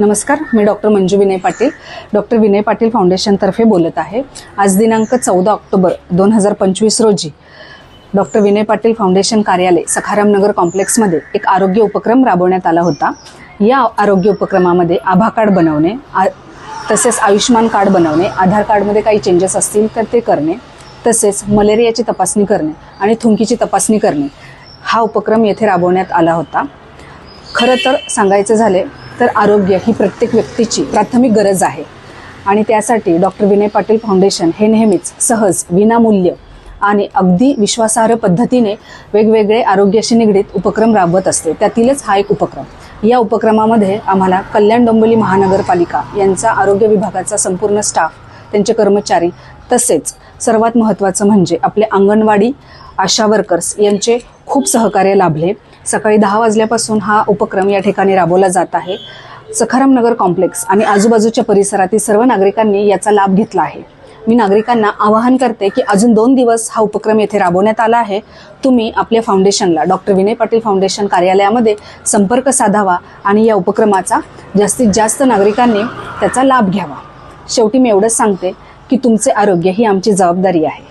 नमस्कार मी doctor Manju Vinay Patil. Doctor Vinay Patil फाउंडेशनतर्फे बोलत आहे. आज दिनांक चौदा ऑक्टोबर दोन हजार पंचवीस रोजी डॉक्टर विनय पाटील फाउंडेशन कार्यालय सखारामनगर कॉम्प्लेक्समध्ये एक आरोग्य उपक्रम राबवण्यात आला होता. या आरोग्य उपक्रमामध्ये आभा कार्ड बनवणे आ तसेच आयुष्यमान कार्ड बनवणे आधार कार्डमध्ये काही चेंजेस असतील तर ते करणे तसेच मलेरियाची तपासणी करणे आणि थुंकीची तपासणी करणे हा उपक्रम येथे राबवण्यात आला होता. खरं तर सांगायचं झाले तर आरोग्य ही प्रत्येक व्यक्तीची प्राथमिक गरज आहे. आणि त्यासाठी डॉक्टर विनय पाटील फाउंडेशन हे नेहमीच सहज विनामूल्य आणि अगदी विश्वासार्ह पद्धतीने वेगवेगळे आरोग्याशी निगडीत उपक्रम राबवत असते. त्यातीलच हा एक उपक्रम. या उपक्रमामध्ये आम्हाला कल्याण डोंबिवली महानगरपालिका यांचा आरोग्य विभागाचा संपूर्ण स्टाफ त्यांचे कर्मचारी तसेच सर्वात महत्त्वाचं म्हणजे आपले अंगणवाडी आशा वर्कर्स यांचे खूप सहकार्य लाभले. सकाळी दहा वाजल्यापासून हा उपक्रम या ठिकाणी राबवला जात आहे. सखाराम नगर कॉम्प्लेक्स आणि आजूबाजूच्या परिसरातील सर्व नागरिकांनी याचा लाभ घेतला आहे. मी नागरिकांना आवाहन करते की अजून दोन दिवस हा उपक्रम येथे राबवण्यात आला आहे. तुम्ही आपल्या फाउंडेशनला डॉक्टर विनय पाटील फाउंडेशन कार्यालयामध्ये संपर्क साधावा आणि या उपक्रमाचा जास्तीत जास्त नागरिकांनी त्याचा लाभ घ्यावा. शेवटी मी एवढंच सांगते की तुमचे आरोग्य ही आमची जबाबदारी आहे.